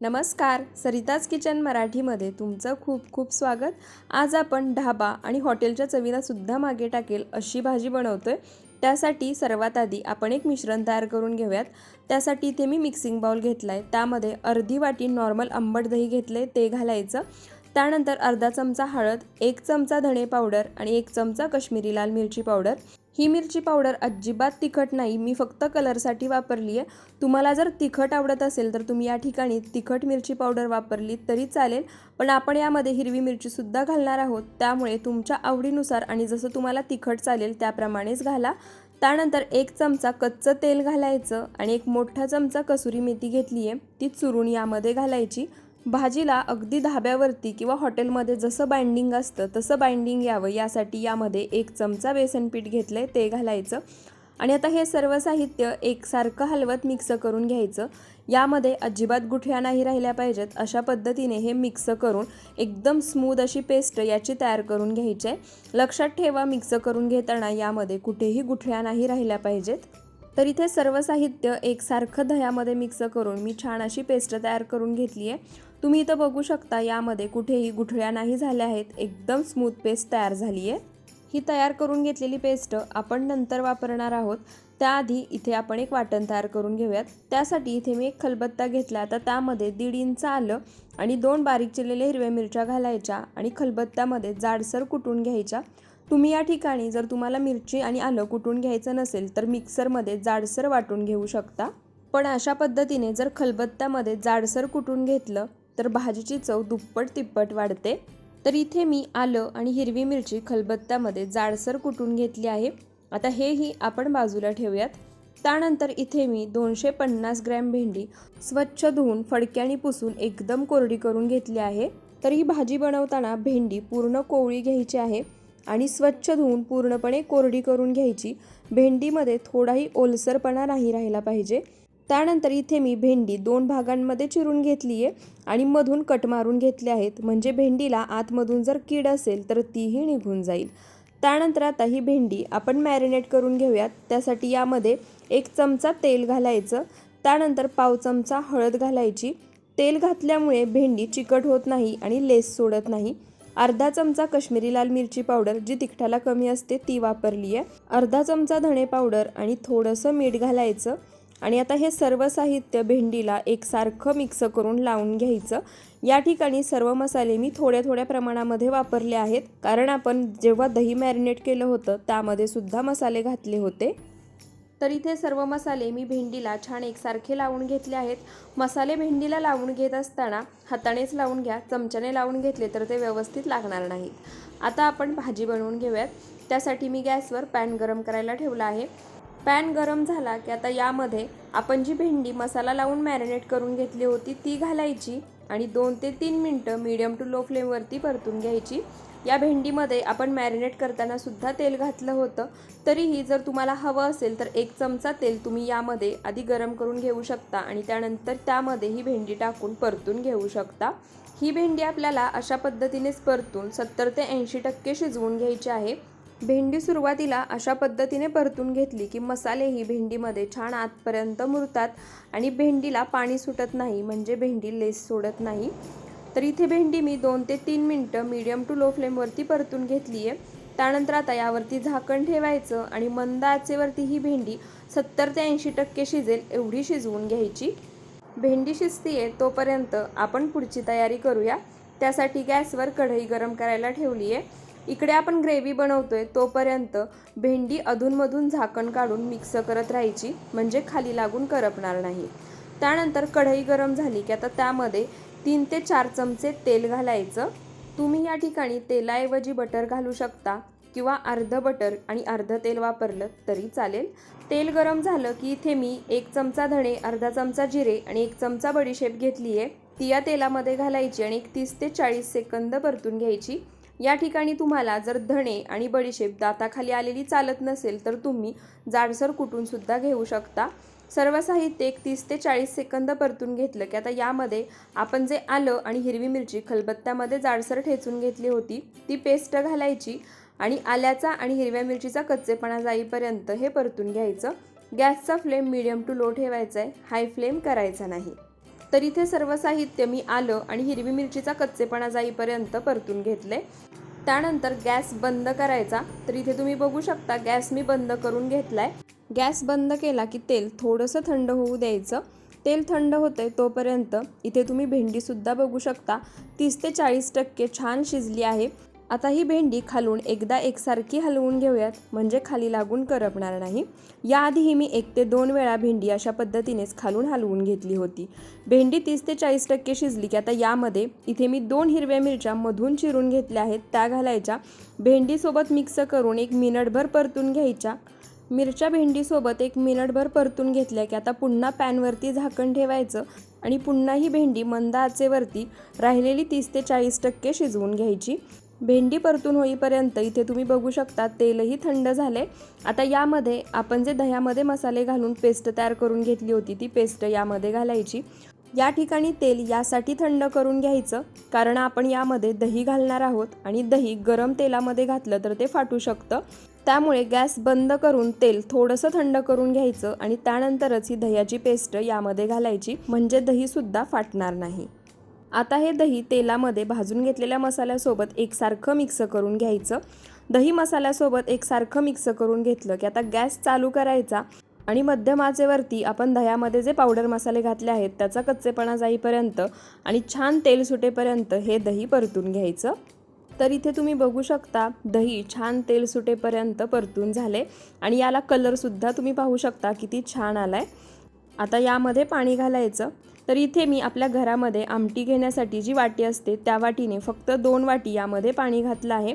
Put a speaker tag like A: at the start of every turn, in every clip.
A: नमस्कार सरिताज किचन मराठीमध्ये तुमचं खूप खूप स्वागत. आज आपण ढाबा आणि हॉटेलच्या चवीला सुद्धा मागे टाकेल अशी भाजी बनवतोय. त्यासाठी सर्वात आधी आपण एक मिश्रण तयार करून घेऊयात. त्यासाठी इथे मी मिक्सिंग बाउल घेतला आहे त्यामध्ये अर्धी वाटी नॉर्मल आंबट दही घेतले ते घालायचं. त्यानंतर अर्धा चमचा हळद एक चमचा धणे पावडर आणि एक चमचा कश्मीरी लाल मिरची पावडर. ही मिरची पावडर अजिबात तिखट नाही. मी फक्त कलरसाठी वापरली आहे. तुम्हाला जर तिखट आवडत असेल तर तुम्ही या ठिकाणी तिखट मिरची पावडर वापरली तरी चालेल. पण आपण यामध्ये हिरवी मिरचीसुद्धा घालणार आहोत. त्यामुळे तुमच्या आवडीनुसार आणि जसं तुम्हाला तिखट चालेल त्याप्रमाणेच घाला. त्यानंतर एक चमचा कच्चं तेल घालायचं आणि एक मोठा चमचा कसुरी मेथी घेतली आहे ती चुरून यामध्ये घालायची. भाजीला अगदी धाब्यावरती किंवा हॉटेलमध्ये जसं बाइंडिंग असतं तसं बाइंडिंग यावं. यासाठी यामध्ये एक चमचा बेसन पीठ घेतलं आहे ते घालायचं. आणि आता हे सर्व साहित्य एकसारखं हलवत मिक्स करून घ्यायचं. यामध्ये अजिबात गुठळ्या नाही राहिल्या पाहिजेत. अशा पद्धतीने हे मिक्स करून एकदम स्मूद अशी पेस्ट याची तयार करून घ्यायची आहे. लक्षात ठेवा मिक्स करून घेताना यामध्ये कुठेही गुठळ्या नाही राहिल्या पाहिजेत. तर इथे सर्व साहित्य एकसारखं दह्यामध्ये मिक्स करून मी छान अशी पेस्ट तयार करून घेतली आहे तुम्ही इथं बघू शकता यामध्ये कुठेही गुठळ्या नाही झाल्या आहेत. एकदम स्मूथ पेस्ट तयार झाली आहे ही तयार करून घेतलेली पेस्ट आपण नंतर वापरणार आहोत. त्याआधी इथे आपण एक वाटण तयार करून घेऊयात. त्यासाठी इथे मी एक खलबत्ता घेतला तर त्यामध्ये दीड इंच आलं आणि दोन बारीक चिरलेल्या हिरव्या मिरच्या घालायच्या आणि खलबत्त्यामध्ये जाडसर कुटून घ्यायच्या. तुम्ही या ठिकाणी जर तुम्हाला मिरची आणि आलं कुटून घ्यायचं नसेल तर मिक्सरमध्ये जाडसर वाटून घेऊ शकता. पण अशा पद्धतीने जर खलबत्त्यामध्ये जाडसर कुटून घेतलं तर भाजीची चव दुप्पट तिप्पट वाढते. तर इथे मी आलं आणि हिरवी मिरची खलबत्त्यामध्ये जाडसर कुटून घेतली आहे. आता हेही आपण बाजूला ठेवूयात. त्यानंतर इथे मी दोनशे पन्नास ग्रॅम भेंडी स्वच्छ धुवून फडक्याने पुसून एकदम कोरडी करून घेतली आहे. तर ही भाजी बनवताना भेंडी पूर्ण कोवळी घ्यायची आहे आणि स्वच्छ धुवून पूर्णपणे कोरडी करून घ्यायची. भेंडीमध्ये थोडाही ओलसरपणा नाही राहिला पाहिजे. त्यानंतर इथे मी भेंडी दोन भागांमध्ये चिरून घेतली आहे आणि मधून कट मारून घेतले आहेत. म्हणजे भेंडीला आतमधून जर कीड असेल तर तीही निघून जाईल. त्यानंतर आता ही भेंडी आपण मॅरिनेट करून घेऊयात. त्यासाठी यामध्ये एक चमचा तेल घालायचं. त्यानंतर पाव चमचा हळद घालायची. तेल घातल्यामुळे भेंडी चिकट होत नाही आणि लेस सोडत नाही. अर्धा चमचा कश्मीरी लाल मिरची पावडर जी तिखटाला कमी असते ती वापरली आहे अर्धा चमचा धणे पावडर आणि थोडंसं मीठ घालायचं. आणि आता हे सर्व साहित्य भेंडीला एकसारखं मिक्स करून लावून घ्यायचं. या ठिकाणी सर्व मसाले मी थोड्या थोड्या प्रमाणामध्ये वापरले आहेत. कारण आपण जेव्हा दही मॅरिनेट केलं होतं त्यामध्ये सुद्धा मसाले घातले होते. तर इथे सर्व मसाले मी भेंडीला छान एकसारखे लावून घेतले आहेत. मसाले भेंडीला लावून घेत असताना हातानेच लावून घ्या चमच्याने लावून घेतले तर ते व्यवस्थित लागणार नाहीत. आता आपण भाजी बनवून घेऊयात. त्यासाठी मी गॅसवर पॅन गरम करायला ठेवला आहे. पॅन गरम झाला की आता यामध्ये आपण जी भेंडी मसाला लावून मॅरिनेट करून घेतली होती ती घालायची आणि दोन ते तीन मिनटं मीडियम टू लो फ्लेमवरती परतून घ्यायची. या भेंडीमध्ये आपण मॅरिनेट करताना सुद्धा तेल घातलं होतं. तरीही जर तुम्हाला हवं असेल तर एक चमचा तेल तुम्ही यामध्ये आधी गरम करून घेऊ शकता आणि त्यानंतर त्यामध्ये ही भेंडी टाकून परतून घेऊ शकता. ही भेंडी आपल्याला अशा पद्धतीनेच परतून सत्तर ते ऐंशी टक्के शिजवून घ्यायची आहे. भेंडी सुरुवातीला अशा पद्धतीने परतून घेतली की मसाले ही भेंडीमध्ये छान आतपर्यंत मुरतात आणि भेंडीला पाणी सुटत नाही म्हणजे भेंडी लेस सोडत नाही. तर इथे भेंडी मी दोन ते तीन मिनटं मीडियम टू लो फ्लेमवरती परतून घेतली आहे. त्यानंतर आता यावरती झाकण ठेवायचं आणि मंद आचेवरती ही भेंडी सत्तर ते ऐंशी टक्के शिजेल एवढी शिजवून घ्यायची. भेंडी शिजतीये तोपर्यंत आपण पुढची तयारी करूया. त्यासाठी गॅसवर कढई गरम करायला ठेवली आहे इकडे आपण ग्रेव्ही बनवतोय तोपर्यंत भेंडी अधूनमधून झाकण काढून मिक्स करत राहायची म्हणजे खाली लागून करपणार नाही. त्यानंतर कढई गरम झाली की आता त्यामध्ये तीन ते चार चमचे तेल घालायचं. तुम्ही या ठिकाणी तेलाऐवजी बटर घालू शकता किंवा अर्ध बटर आणि अर्ध तेल वापरलं तरी चालेल. तेल गरम झालं की इथे मी एक चमचा धणे अर्धा चमचा जिरे आणि एक चमचा बडीशेप घेतली आहे ती या तेलामध्ये घालायची आणि एक तीस ते चाळीस सेकंद परतून घ्यायची. या ठिकाणी तुम्हाला जर धणे आणि बडीशेप दाताखाली आलेली चालत नसेल तर तुम्ही जाडसर कुटूनसुद्धा घेऊ शकता. सर्व साहित्य एक तीस ते चाळीस सेकंद परतून घेतलं की आता यामध्ये आपण जे आलं आणि हिरवी मिरची खलबत्त्यामध्ये जाडसर ठेचून घेतली होती ती पेस्ट घालायची आणि आल्याचा आणि हिरव्या मिरचीचा कच्चेपणा जाईपर्यंत हे परतून घ्यायचं. गॅसचा फ्लेम मिडियम टू लो ठेवायचा आहे. हाय फ्लेम करायचा नाही. तर इथे सर्व साहित्य मी आलं आणि हिरवी मिरचीचा कच्चेपणा जाईपर्यंत परतून घेतले. त्यानंतर गॅस बंद करायचा. तर इथे तुम्ही बघू शकता गॅस मी बंद करून घेतलाय. गॅस बंद केला की तेल थोडंसं थंड होऊ द्यायचं. तेल थंड होते तोपर्यंत इथे तुम्ही भेंडीसुद्धा बघू शकता. तीस ते चाळीस टक्के छान शिजली आहे. आता ही भेंडी खालून एकदा एकसारखी हलवून घेऊयात. म्हणजे खाली लागून करपणार नाही. याआधीही मी एक ते दोन वेळा भेंडी अशा पद्धतीनेच खालून हलवून घेतली होती. भेंडी तीस ते चाळीस टक्के शिजली की आता यामध्ये इथे मी दोन हिरव्या मिरच्या मधून चिरून घेतल्या आहेत. त्या घालायच्या. भेंडीसोबत मिक्स करून एक मिनिटभर परतून घ्यायच्या. मिरच्या भेंडीसोबत एक मिनिटभर परतून घेतल्या की आता पुन्हा पॅनवरती झाकण ठेवायचं आणि पुन्हा ही भेंडी मंद आचेवरती राहिलेली तीस ते चाळीस टक्के शिजवून घ्यायची. भेंडी परतून होईपर्यंत इथे तुम्ही बघू शकता तेलही थंड झाले. आता यामध्ये आपण जे दह्यामध्ये मसाले घालून पेस्ट तयार करून घेतली होती ती पेस्ट यामध्ये घालायची. या ठिकाणी तेल यासाठी थंड करून घ्यायचं कारण आपण यामध्ये दही घालणार आहोत आणि दही गरम तेलामध्ये घातलं तर ते फाटू शकतं. त्यामुळे गॅस बंद करून तेल थोडंसं थंड करून घ्यायचं आणि त्यानंतरच ही दह्याची पेस्ट यामध्ये घालायची म्हणजे दहीसुद्धा फाटणार नाही. आता हे दही तेलामध्ये भाजून घेतलेल्या मसाल्यासोबत एकसारखं मिक्स करून घ्यायचं. दही मसाल्यासोबत एकसारखं मिक्स करून घेतलं की आता गॅस चालू करायचा आणि मध्यम आचेवरती आपण दह्यामध्ये जे पावडर मसाले घातले आहेत त्याचा कच्चेपणा जाईपर्यंत आणि छान तेल सुटेपर्यंत हे दही परतून घ्यायचं. तर इथे तुम्ही बघू शकता दही छान तेल सुटेपर्यंत परतून झाले आणि याला कलरसुद्धा तुम्ही पाहू शकता किती छान आला आहे आता यामध्ये पाणी घालायचं. तर इथे मी आपल्या घरामध्ये आमटी घेण्यासाठी जी वाटी असते त्या वाटीने फक्त दोन वाटी यामध्ये पाणी घातलं आहे.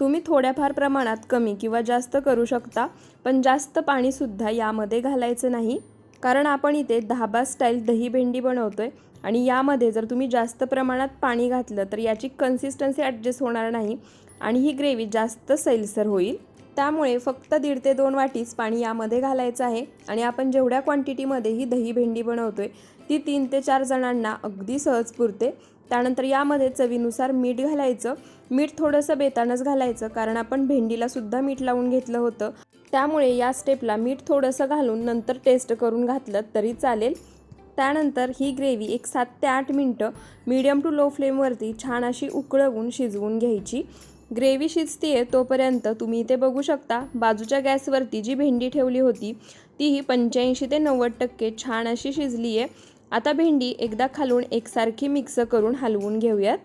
A: तुम्ही थोड्याफार प्रमाणात कमी किंवा जास्त करू शकता पण जास्त पाणीसुद्धा यामध्ये घालायचं नाही. कारण आपण इथे धाबा स्टाईल दही भेंडी बनवतो आहे आणि यामध्ये जर तुम्ही जास्त प्रमाणात पाणी घातलं तर याची कन्सिस्टन्सी ॲडजस्ट होणार नाही आणि ही ग्रेव्ही जास्त सैलसर होईल. त्यामुळे फक्त दीड ते दोन वाटीच पाणी यामध्ये घालायचं आहे आणि आपण जेवढ्या क्वांटिटीमध्ये ही दही भेंडी बनवतोय ती तीन ते चार जणांना अगदी सहज पुरते. त्यानंतर यामध्ये चवीनुसार मीठ घालायचं. मीठ थोडंसं बेतानच घालायचं कारण आपण भेंडीला सुद्धा मीठ लावून घेतलं होतं. त्यामुळे या स्टेपला मीठ थोडंसं घालून नंतर टेस्ट करून घातलं तरी चालेल. त्यानंतर ही ग्रेव्ही एक सात ते आठ मिनटं मीडियम टू लो फ्लेमवरती छान अशी उकळवून शिजवून घ्यायची. ग्रेव्ही शिजते तोपर्यंत तुम्ही इथे बघू शकता बाजूच्या गॅसवरती जी भेंडी ठेवली होती तीही पंच्याऐंशी ते नव्वद टक्के छान अशी शिजली आहे आता भेंडी एकदा खालून एकसारखी मिक्स करून हलवून घेऊयात.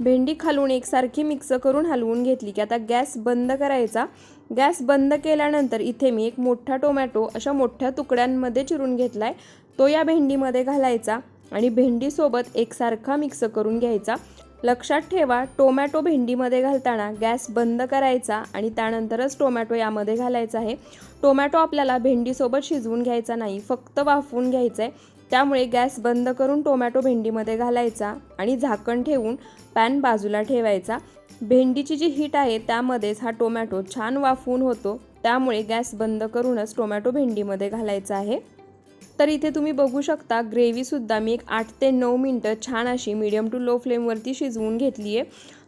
A: भेंडी खालून एकसारखी मिक्स करून हलवून घेतली की आता गॅस बंद करायचा. गॅस बंद केल्यानंतर इथे मी एक मोठा टोमॅटो अशा मोठ्या तुकड्यांमध्ये चिरून घेतला आहे तो या भेंडीमध्ये घालायचा आणि भेंडीसोबत एकसारखा मिक्स करून घ्यायचा. लक्षात ठेवा टोमॅटो भेंडीमध्ये घालताना गॅस बंद करायचा आणि त्यानंतरच टोमॅटो यामध्ये घालायचा आहे. टोमॅटो आपल्याला भेंडीसोबत शिजवून घ्यायचा नाही फक्त वाफवून घ्यायचा आहे त्यामुळे गॅस बंद करून टोमॅटो भेंडीमध्ये घालायचा आणि झाकण ठेवून पॅन बाजूला ठेवायचा. भेंडीची जी हीट आहे त्यामध्येच हा टोमॅटो छान वाफवून होतो. त्यामुळे गॅस बंद करूनच टोमॅटो भेंडीमध्ये घालायचा आहे. तर इथे तुम्ही बघू शकता ग्रेव्हीसुद्धा मी एक आठ ते नऊ मिनटं छान अशी मीडियम टू लो फ्लेमवरती शिजवून घेतली आहे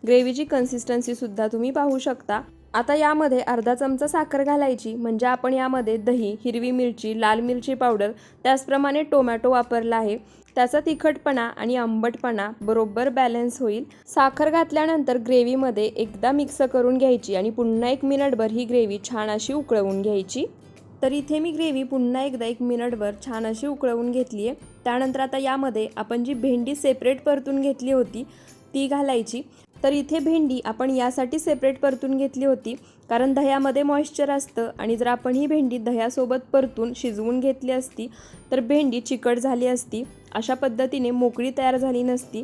A: ग्रेव्हीची कन्सिस्टन्सीसुद्धा तुम्ही पाहू शकता. आता यामध्ये अर्धा चमचा साखर घालायची म्हणजे आपण यामध्ये दही हिरवी मिरची लाल मिरची पावडर त्याचप्रमाणे टोमॅटो वापरला आहे. त्याचा तिखटपणा आणि आंबटपणा बरोबर बॅलन्स होईल. साखर घातल्यानंतर ग्रेव्हीमध्ये एकदा मिक्स करून घ्यायची आणि पुन्हा एक मिनिटभर ही ग्रेव्ही छान अशी उकळवून घ्यायची. तर इथे मी ग्रेव्ही पुन्हा एकदा एक मिनटभर छान अशी उकळवून घेतली आहे त्यानंतर आता यामध्ये आपण जी भेंडी सेपरेट परतून घेतली होती ती घालायची. तर इथे भेंडी आपण यासाठी सेपरेट परतून घेतली होती कारण दह्यामध्ये मॉइश्चर असतं आणि जर आपण ही भेंडी दह्यासोबत परतून शिजवून घेतली असती तर भेंडी चिकट झाली असती. अशा पद्धतीने मोकळी तयार झाली नसती.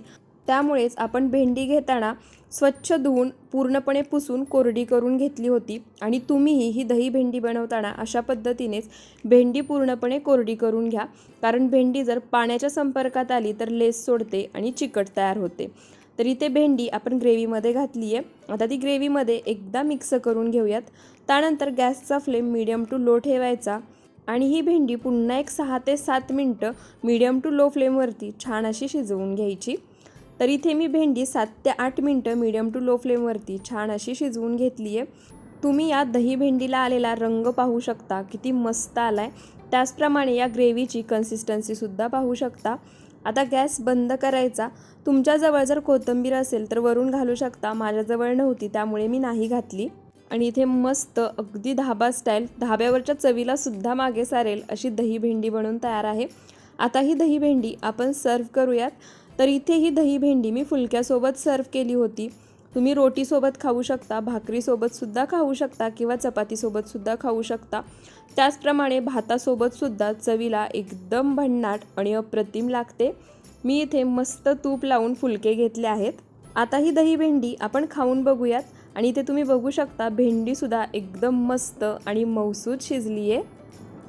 A: त्यामुळेच आपण भेंडी घेताना स्वच्छ धुवून पूर्णपणे पुसून कोरडी करून घेतली होती आणि तुम्हीही ही दही भेंडी बनवताना अशा पद्धतीनेच भेंडी पूर्णपणे कोरडी करून घ्या. कारण भेंडी जर पाण्याच्या संपर्कात आली तर लेस सोडते आणि चिकट तयार होते. तर इथे भेंडी आपण ग्रेव्हीमध्ये घातली आहे आता ती ग्रेव्हीमध्ये एकदा मिक्स करून घेऊयात. त्यानंतर गॅसचा फ्लेम मिडियम टू लो ठेवायचा आणि ही भेंडी पुन्हा एक सहा ते सात मिनटं मिडियम टू लो फ्लेमवरती छान अशी शिजवून घ्यायची. तर इथे मी भेंडी सात ते आठ मिनटं मीडियम टू लो फ्लेमवरती छान अशी शिजवून घेतली आहे तुम्ही या दही भेंडीला आलेला रंग पाहू शकता किती मस्त आला आहे त्याचप्रमाणे या ग्रेव्हीची कन्सिस्टन्सीसुद्धा पाहू शकता. आता गॅस बंद करायचा. तुमच्याजवळ जर कोथिंबीर असेल तर वरून घालू शकता. माझ्याजवळ नव्हती त्यामुळे मी नाही घातली. आणि इथे मस्त अगदी धाबा स्टाईल धाब्यावरच्या चवीला सुद्धा मागे सारेल अशी दही भेंडी बनवून तयार आहे. आता ही दही भेंडी आपण सर्व करूयात. तर इथे ही दही भेंडी मी फुलक्यासोबत सर्व केली होती. तुम्ही रोटीसोबत खाऊ शकता भाकरीसोबतसुद्धा खाऊ शकता किंवा चपातीसोबतसुद्धा खाऊ शकता. त्याचप्रमाणे भातासोबतसुद्धा चवीला एकदम भन्नाट आणि अप्रतिम लागते. मी इथे मस्त तूप लावून फुलके घेतले आहेत. आता ही दही भेंडी आपण खाऊन बघूयात. आणि इथे तुम्ही बघू शकता भेंडीसुद्धा एकदम मस्त आणि मौसूद शिजली आहे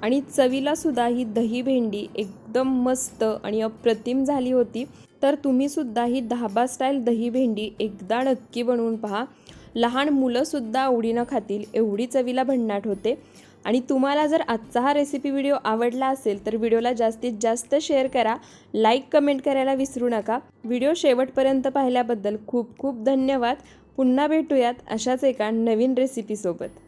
A: आणि चवीलासुद्धा ही दही भेंडी एकदम मस्त आणि अप्रतिम झाली होती. तर तुम्ही सुद्धा ही धाबा स्टाईल दही भेंडी एकदा नक्की बनवून पहा. लहान मुलंसुद्धा आवडीनं खातील एवढी चवीला भन्नाट होते. आणि तुम्हाला जर आजचा हा रेसिपी व्हिडिओ आवडला असेल तर व्हिडिओला जास्तीत जास्त शेअर करा. लाईक कमेंट करायला विसरू नका. व्हिडिओ शेवटपर्यंत पाहिल्याबद्दल खूप खूप धन्यवाद. पुन्हा भेटूयात अशाच एका नवीन रेसिपीसोबत